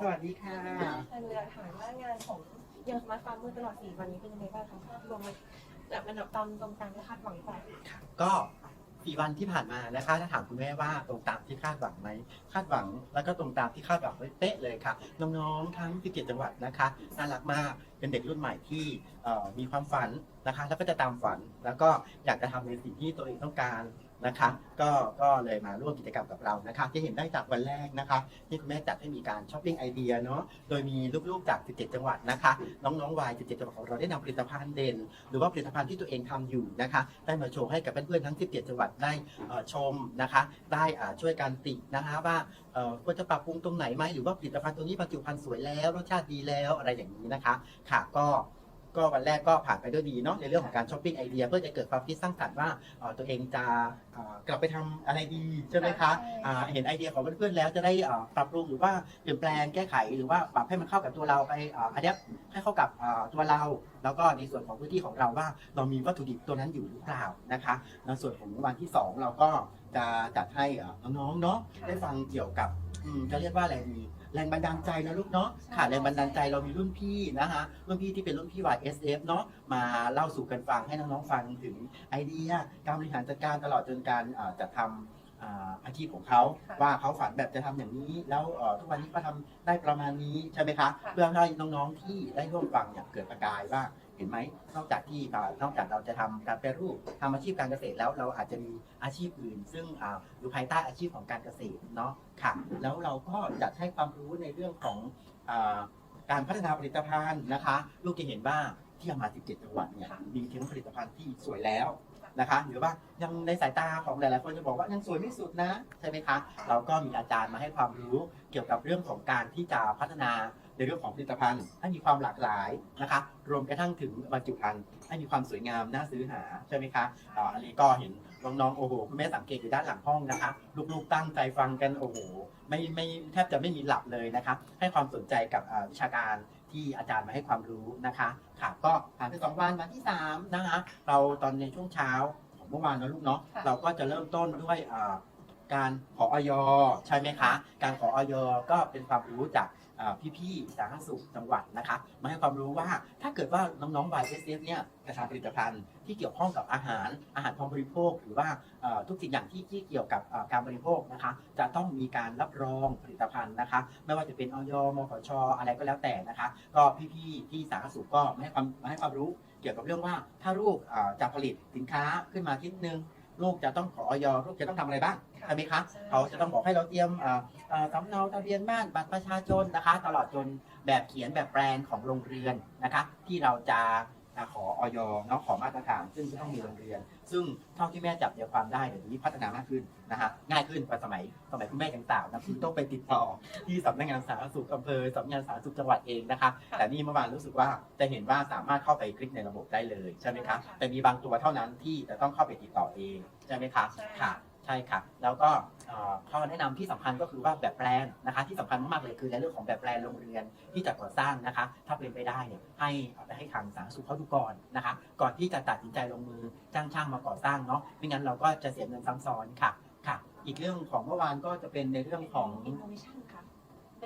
สวัสดีค่ะการเรียนถามว่างานของยังสมาร์ทฟาร์มเมื่อตลอดสี่วันนี้เป็นยังไงบ้างคะภาพรวมมันแบบมันแบบตามตรงตามที่คาดหวังไปก็สี่วันที่ผ่านมานะคะถ้าถามคุณแม่ว่าตรงตามที่คาดหวังไหมคาดหวังแล้วก็ตรงตามที่คาดหวังไว้เป๊ะเลยค่ะ น้องๆทั้ง17จังหวัดนะคะน่ารักมากเป็นเด็กรุ่นใหม่ที่มีความฝันนะคะ แล้วก็จะตามฝันแล้วก็อยากจะทำในสิ่งที่ตัวเองต้องการ นะคะ ก็ก็เลยมาร่วมกิจกรรมกับเรานะคะ ที่เห็นได้จากวันแรกนะคะที่คุณแม่จัดให้มีการช้อปปิ้งไอเดียเนาะโดยมีลูกๆจาก 17 จังหวัดนะคะ น้องๆวัย17 จังหวัดของเราได้นำผลิตภัณฑ์เด่น หรือว่าผลิตภัณฑ์ที่ตัวเองทำอยู่นะคะ ได้มาโชว์ให้กับเพื่อนๆทั้ง 17 จังหวัดได้เอ่อชมนะคะ ได้อ่าช่วยกันตินะคะว่าเอ่อควรจะปรับปรุงตรงไหนไหมหรือว่าผลิตภัณฑ์ตัวนี้บรรจุภัณฑ์สวยแล้วรสชาติดีแล้วอะไรอย่างนี้นะคะ ค่ะก็ ก็วันแรกก็ผ่านไปด้วยดีเนาะในเรื่องของการช้อปปิ้งไอเดียเพื่อจะเกิดความคิดสร้างสรรค์ว่าเอ่อตัวเองจะเอ่อกลับไปทำอะไรดีใช่ไหมคะอ่าเห็นไอเดียของเพื่อนๆแล้วจะได้อ่าปรับปรุงหรือว่าเปลี่ยนแปลงแก้ไขหรือว่าปรับให้มันเข้ากับตัวเราไปอันนี้ให้เข้ากับอ่าตัวเรา แล้วก็ในส่วนของพื้นที่ของเราว่า เรามีวัตถุดิบตัวนั้นอยู่หรือเปล่านะคะในส่วนของวันที่2เราก็จะจัดให้อ่าน้องๆเนาะได้ฟังเกี่ยวกับ อืมจะเรียกว่าอะไรดีแรงบันดาลใจนะลูกเนาะค่ะแรงบันดาลใจเรามีรุ่นพี่นะคะรุ่นพี่ที่เป็นรุ่นพี่ YSF เนาะมาเล่าสู่กันฟังให้น้องๆฟังถึงไอเดียการบริหารจัดการตลอดจนการอ่าจัดทำอ่าอาชีพของเขาค่ะว่าเขาฝันแบบจะทำอย่างนี้ แล้วเอ่อทุกวันนี้ก็ทำได้ประมาณนี้ใช่ไหมคะ ค่ะ เพื่อให้น้องๆที่ได้ร่วมฟังอย่างเกิดประกายว่า เห็นไหมนอกจากที่นอกจากเราจะทำการแปรรูปทำอาชีพการเกษตรแล้วเราอาจจะมีอาชีพอื่น ซึ่งอยู่ภายใต้อาชีพของการเกษตรเนาะค่ะแล้วเราก็จัดให้ความรู้ในเรื่องของการพัฒนาผลิตภัณฑ์นะคะลูกจะเห็นว่าที่อามา 17 จังหวัดเนี่ยมีทั้งผลิตภัณฑ์ที่สวยแล้วนะคะหรือว่ายังในสายตาของหลายๆคนจะบอกว่ายังสวยไม่สุดนะใช่ไหมคะเราก็มีอาจารย์มาให้ความรู้เกี่ยวกับเรื่องของการที่จะพัฒนา ในเรื่องของผลิตภัณฑ์ให้มีความหลากหลายนะคะรวมกระทั่งถึงบรรจุภัณฑ์ให้มีความสวยงามน่าซื้อหาใช่ไหมคะอ่าอันนี้ก็เห็นน้องๆโอ้โหคุณแม่สังเกตอยู่ด้านหลังห้องนะคะลูกๆตั้งใจฟังกันโอ้โหไม่ไม่แทบจะไม่มีหลับเลยนะคะให้ความสนใจกับอ่าวิชาการที่อาจารย์มาให้ความรู้นะคะค่ะก็ผ่านไปสองวันวันที่สามนะคะเราตอนในช่วงเช้าของเมื่อวานนะลูกเนาะค่ะเราก็จะเริ่มต้นด้วยอ่า การขอออยใช่ไหมคะ การขอออยก็เป็นความรู้จากพี่ๆสาธารณสุขจังหวัดนะคะมาให้ความรู้ว่าถ้าเกิดว่าน้องๆ YSF เนี่ยกระทำผลิตภัณฑ์ที่เกี่ยวข้องกับอาหารอาหารพร้อมบริโภค หรือว่าทุกสิ่งอย่างที่ที่เกี่ยวกับการบริโภคนะคะจะต้องมีการรับรองผลิตภัณฑ์นะคะ ไม่ว่าจะเป็นออยมขชอะไรก็แล้วแต่นะคะ ก็พี่ๆที่สาธารณสุขก็มาให้ความมาให้ความรู้เกี่ยวกับเรื่องว่าถ้าลูกจะผลิตสินค้าขึ้นมาชิ้นหนึ่ง ลูกจะต้องขอออยลูกจะต้องทำอะไรบ้างใช่ไหมคะเขาจะต้องบอกให้เราเตรียมอ่าอ่าสำเนาทะเบียนบ้านบัตรประชาชนนะคะ ตลอดจนแบบเขียนแบบแปลนของโรงเรียนนะคะ ที่เราจะอ่า ขอออยเนาะขอมาตรฐาน ซึ่งจะต้องมีโรงเรียน ซึ่งเท่าที่แม่จับใจความได้เดี๋ยวนี้พัฒนามากขึ้นนะคะง่ายขึ้นกว่าสมัยสมัยคุณแม่ยังสาวนะที่ต้องไปติดต่อที่สำนักงานสาธารณสุขอำเภอสำนักงานสาธารณสุขจังหวัดเองนะคะแต่นี่เมื่อวานรู้สึกว่าจะเห็นว่าสามารถเข้าไปคลิกในระบบได้เลยใช่ไหมคะแต่มีบางตัวเท่านั้นที่จะต้องเข้าไปติดต่อเองใช่ไหมคะใช่ค่ะ ใช่ครับ แล้วก็ข้อแนะนำที่สำคัญก็คือว่าแบบแปลนนะคะ ที่สำคัญมากๆเลยคือในเรื่องของแบบแปลนโรงเรียนที่จะก่อสร้างนะคะ ถ้าเป็นไปได้เนี่ยให้เอาไปให้ทางสาธารณสุขเขาดูก่อนนะคะ ก่อนที่จะตัดสินใจลงมือจ้างช่างมาก่อสร้างเนาะไม่งั้นเราก็จะเสียเงินซ้ำซ้อนค่ะค่ะ อีกเรื่องของเมื่อวานก็จะเป็นในเรื่องของ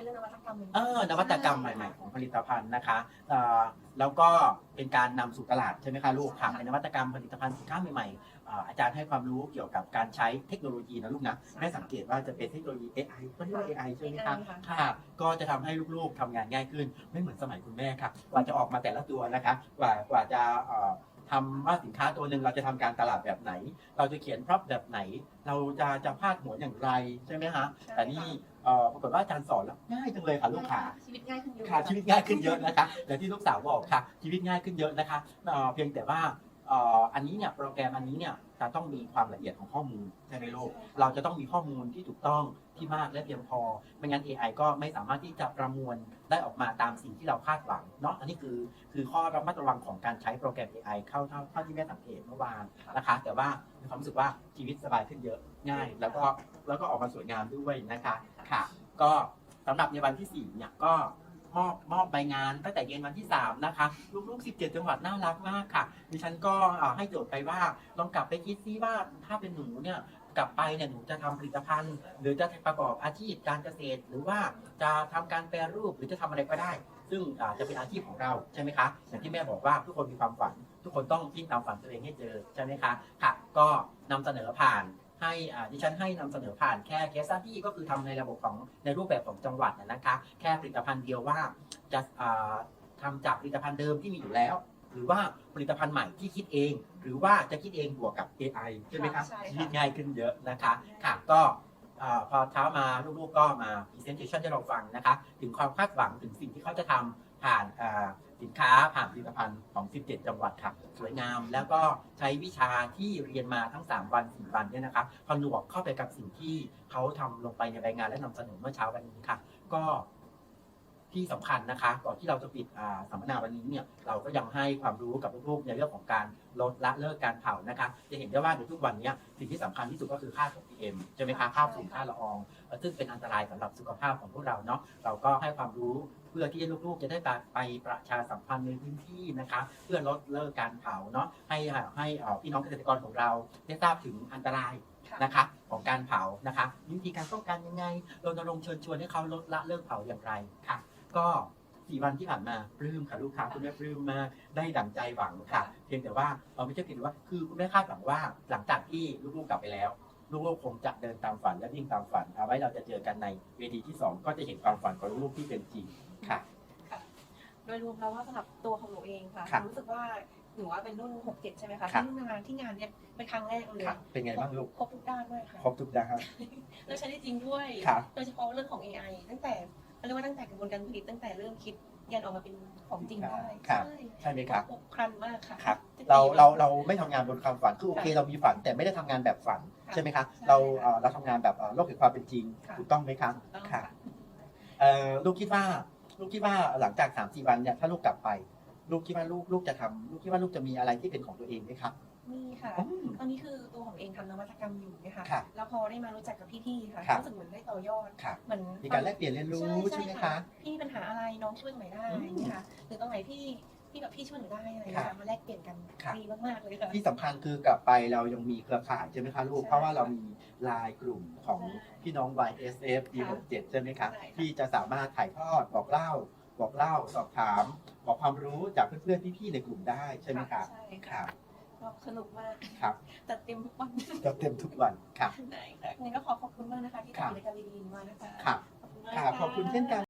เวชั่นค่ะเป็นเรื่องนวัตกรรมเออนวัตกรรมใหม่ๆของผลิตภัณฑ์นะคะเอ่อแล้วก็เป็นการนำสู่ตลาดใช่ไหมคะลูกค่ะเป็นนวัตกรรมผลิตภัณฑ์สินค้าใหม่ๆเอ่ออาจารย์ให้ความรู้เกี่ยวกับการใช้เทคโนโลยีนะลูกนะแม่สังเกตว่าจะเป็นเทคโนโลยี AI ก็เรียกว่า AI ใช่ไหมคะ AI ค่ะค่ะก็จะทำให้ลูกๆทำงานง่ายขึ้น ไม่เหมือนสมัยคุณแม่ค่ะกว่าจะออกมาแต่ละตัวนะคะกว่ากว่าจะเอ่อทำว่าสินค้าตัวหนึ่งเราจะทำการตลาดแบบไหน เราจะเขียนพร็อพแบบไหน เราจะจะพาดหัวอย่างไรใช่ไหมคะ แต่นี่ เอ่อปรากฏว่าอาจารย์สอนแล้วง่ายจังเลยค่ะลูกค่ะชีวิตง่ายขึ้นเยอะค่ะชีวิตง่ายขึ้นเยอะนะคะอย่างที่ลูกสาวบอกค่ะชีวิตง่ายขึ้นเยอะนะคะเอ่อเพียงแต่ว่าเอันนี้เนี่ยโปรแกรมอันนี้เนี่ยจะต้องมีความละเอียดของข้อมูลใช่ไหมลูกเราจะต้องมีข้อมูลที่ถูกต้องที่มากและเพียงพอไม่งั้น AI ก็ไม่สามารถที่จะประมวลได้ออกมาตามสิ่งที่เราคาดหวังเนาะอันนี้คือคือข้อระมัดระวังของการใช้โปรแกรม AI เข้าเท่าเท่าที่แม่สังเกตเมื่อวานนะคะ แต่ว่ามีความรู้สึกว่าชีวิตสบายขึ้นเยอะง่าย แล้วก็แล้วก็ออกมาสวยงามด้วยนะคะค่ะ ก็สำหรับในวันที่4เนี่ยก็ มอบมอบใบงานตั้งแต่เย็นวันที่ 3 นะคะ ลูกๆ 17 จังหวัดน่ารักมากค่ะ ดิฉันก็ให้โจทย์ไปว่าลองกลับไปคิดซิว่าถ้าเป็นหนูเนี่ยกลับไปเนี่ยหนูจะทำผลิตภัณฑ์ หรือจะประกอบอาชีพการเกษตร หรือว่าจะทำการแปรรูปหรือจะทำอะไรก็ได้ ซึ่งจะเป็นอาชีพของเราใช่ไหมคะอย่างที่แม่บอกว่าทุกคนมีความฝัน ทุกคนต้องวิ่งตามฝันตัวเองให้เจอใช่ไหมคะค่ะ ก็นำเสนอผ่าน ให้อ่าดิฉันให้นำเสนอผ่านแค่เคสที่ก็คือทำในระบบของในรูปแบบของจังหวัดนะนะคะ แค่ผลิตภัณฑ์เดียวว่าจะอ่าทำจากผลิตภัณฑ์เดิมที่มีอยู่แล้ว หรือว่าผลิตภัณฑ์ใหม่ที่คิดเอง หรือว่าจะคิดเองบวกกับ AI ใช่ไหมครับใช่ค่ะคิดง่ายขึ้นเยอะนะคะค่ะก็อาพอเช้ามาลูกๆก็มา presentation ให้เราฟังนะคะ ถึงความคาดหวังถึงสิ่งที่เขาจะทำผ่านอ่า สินค้าผ่านผลิตภัณฑ์ของ 17 จังหวัดครับสวยงาม แล้วก็ใช้วิชาที่เรียนมาทั้ง 3 วัน 4 วันเนี่ยนะครับผนวกเข้าไปกับสิ่งที่เขาทำลงไปในรายงานและนำเสนอเมื่อเช้าวันนี้ค่ะ ก็ที่สำคัญนะคะก่อนที่เราจะปิดสัมมนาวันนี้เนี่ยเราก็ยังให้ความรู้กับลูกๆในเรื่องของการลดละเลิกการเผานะคะ จะเห็นได้ว่าในทุกวันนี้สิ่งที่สำคัญที่สุดก็คือค่าของ PM ใช่ไหมคะค่าฝุ่นค่าละออง ซึ่งเป็นอันตรายสำหรับสุขภาพของพวกเราเนาะเราก็ให้ความรู้ เพื่อที่ลูกๆจะได้ไปไปประชาสัมพันธ์ในพื้นที่นะคะ เพื่อลดเลิกการเผาเนาะให้ให้เอ่อพี่น้องเกษตรกรของเราได้ทราบถึงอันตรายค่ะนะคะของการเผานะคะวิธีการป้องกันยังไงรณรงค์เชิญชวนให้เขาลดละเลิกเผาอย่างไรค่ะ ก็สี่วันที่ผ่านมาปลื้มค่ะลูกค้าคุณแม่ปลื้มมากได้ดั่งใจหวังค่ะ เพียงแต่ว่าเราไม่ใช่เพียงแต่ว่าคือคุณแม่คาดหวังว่าหลังจากที่ลูกๆกลับไปแล้วลูกๆคงจะเดินตามฝันและวิ่งตามฝันเอาไว้เราจะเจอกันในเวทีที่สองก็จะเห็นความฝันของลูกๆที่เป็นจริง ค่ะ โดยรวมแล้วว่าสำหรับตัวของหนูเองค่ะครับหนูรู้สึกว่าหนูว่าเป็นรุ่น67ใช่ไหมคะครับ ที่งานที่งานเนี่ยเป็นครั้งแรกเลยค่ะ เป็นไงบ้างลูก ครบทุกด้านมากค่ะครบทุกด้าน แล้วใช้ได้จริงด้วย ครับ โดยเฉพาะเรื่องของ AI ตั้งแต่เขาเรียกว่าตั้งแต่กระบวนการผลิตตั้งแต่เริ่มคิดยันออกมาเป็นของจริงได้ครับ ใช่ใช่ไหมครับ ครบครันมากค่ะครับ จะเราดีเราเราไม่ทำงานบนความฝันคือโอเคค่ะเรามีฝันแต่ไม่ได้ทำงานแบบฝันค่ะใช่ไหมคะใช่เราเอ่อเราทำงานแบบเอ่อโลกแห่งความเป็นจริงค่ะถูกต้องไหมครับถูกต้องค่ะ ค่ะ เอ่อลูกคิดว่า ลูกคิดว่าหลังจากสามสี่วันเนี่ยถ้าลูกกลับไป ลูกคิดว่าลูกลูกจะทำลูกคิดว่าลูกจะมีอะไรที่เป็นของตัวเองไหมครับ มีค่ะ อืมตอนนี้คือตัวของเองทำนวัตกรรมอยู่นะคะครับแล้วพอได้มารู้จักกับพี่ๆค่ะครับ รู้สึกเหมือนได้ต่อยอดครับเหมือนมีการแลกเปลี่ยนเรียนรู้ใช่ไหมคะ พี่มีปัญหาอะไรน้องช่วยตรงไหนได้อืมอย่างเงี้ยค่ะหรือตรงไหนพี่ พี่แบบพี่ช่วยหนูได้อะไรอย่างครัเงี้บยมาแลกเปลี่ยนกันครับดีมากๆเลยค่ะ ที่สำคัญคือกลับไปเรายังมีเครือข่ายใช่ไหมคะลูก ใช่เพราะว่าเรามีไลน์กลุ่มของพี่น้อง YSF ค่ะ D67 ใช่ไหมคะ ใช่ค่ะ ที่จะสามารถถ่ายทอดบอกเล่า บอกเล่าสอบถาม บอกความรู้จากเพื่อนๆพี่ๆในกลุ่มได้ใช่ไหมครับใช่คค่ะรับก็สนุกมากครับจัดเต็มทุกวันจะเต็มทุกวันครับ ได้ค่ะงั้นก็ขอขอบคุณมากนะคะที่ครัจัดบกิจกรรมดีๆมานะคะครับขอบคุณมากครับขอบคุณเช่นกัน